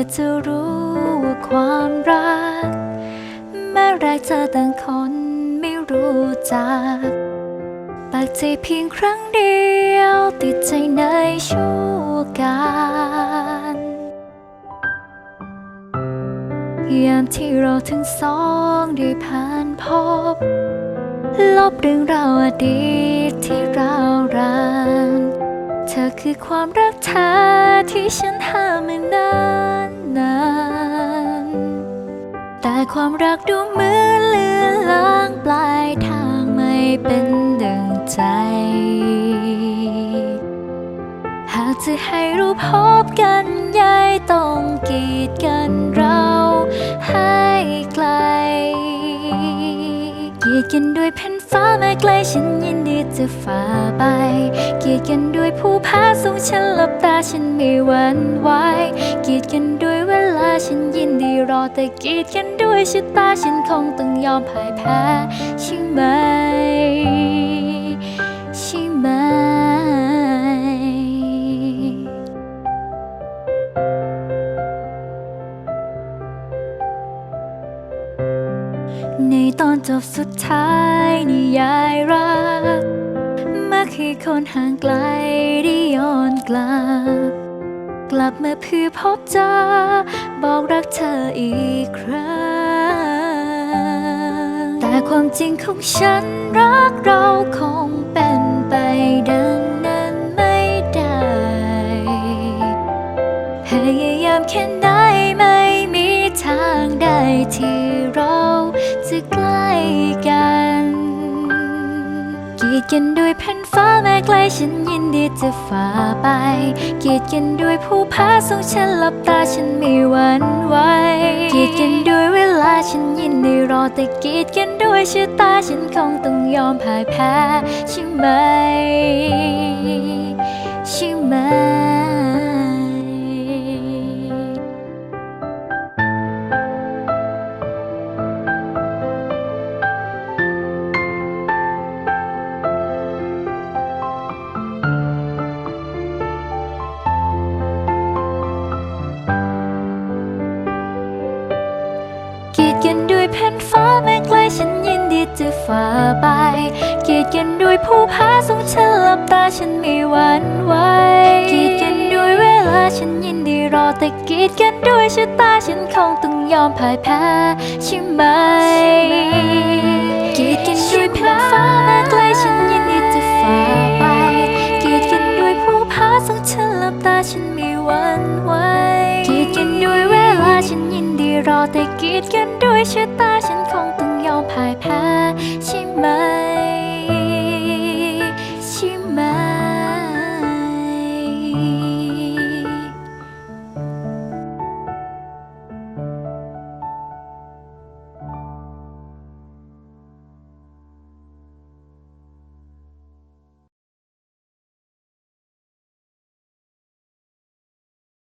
ยจะรู้ว่าความรัก แม้แรกเธอต่างคนไม่รู้จัก ปากใจเพียงครั้งเดียว ติดใจในชั่วการยามที่เราทั้งสองได้ผ่านพบ ลบเรื่องราวอดีตที่เราราน ธอคือความรักแท้ที่ฉันหามานานนานแต่ความรักดูเหมือนเลือนลางปลายทางไม่เป็นดังใจ หากจะให้รู้พบกันยายต้องกีดกันเราให้ไกลกีดกันด้วยแผ่นฟ้าแม้ไกลฉันยินดีจะฝ่าไป กันด้วยผู้พาสูงฉันหลับตาฉันไม่หวั่นไหวกีดกันด้วยเวลาฉันยินดีรอแต่กีดกันด้วยชะตาฉันคงต้องยอมพ่ายแพ้ใช่ไหมใช่ไหมในตอนจบสุดท้ายนิยายรัก คนห่างไกลได้ย้อนกลับ กลับมาเพื่อพบเจอบอกรักเธออีกครั้ง แต่ความจริงของฉันรักเราคงเป็นไปดังนั้นไม่ได้ พยายามแค่ไหนไม่มีทางใดที่เราจะใกล้กัน กีดกันด้วยแผ่นฟ้าแม้ไกลฉันยินดีจะฝ่าไป กีดกันด้วยผู้พาส่งฉันหลับตาฉันไม่หวั่นไหว กีดกันด้วยเวลาฉันยินดีรอแต่กีดกันด้วยชะตาฉันคงต้องยอมพ่ายแพ้ใช่ไหมใช่ไหม ดูด้วยแผ่นฟ้าแม้ไกลฉันยินดีจะฝ่าไปกีดกันด้วยผู้พาส่งฉันหลับตาฉันไม่หวั่นไหวกีดกันด้วยเวลาฉันยินดีรอแต่กีดกันด้วยชะตาฉันคงต้องยอมพ่ายแพ้ใช่ไหมกีดกันด้วยแผ่นฟ้าแม้ไกลฉันยิน รอแต่กีดกันด้วยชะตาฉันคงต้องยอมพ่ายแพ้ใช่ไหม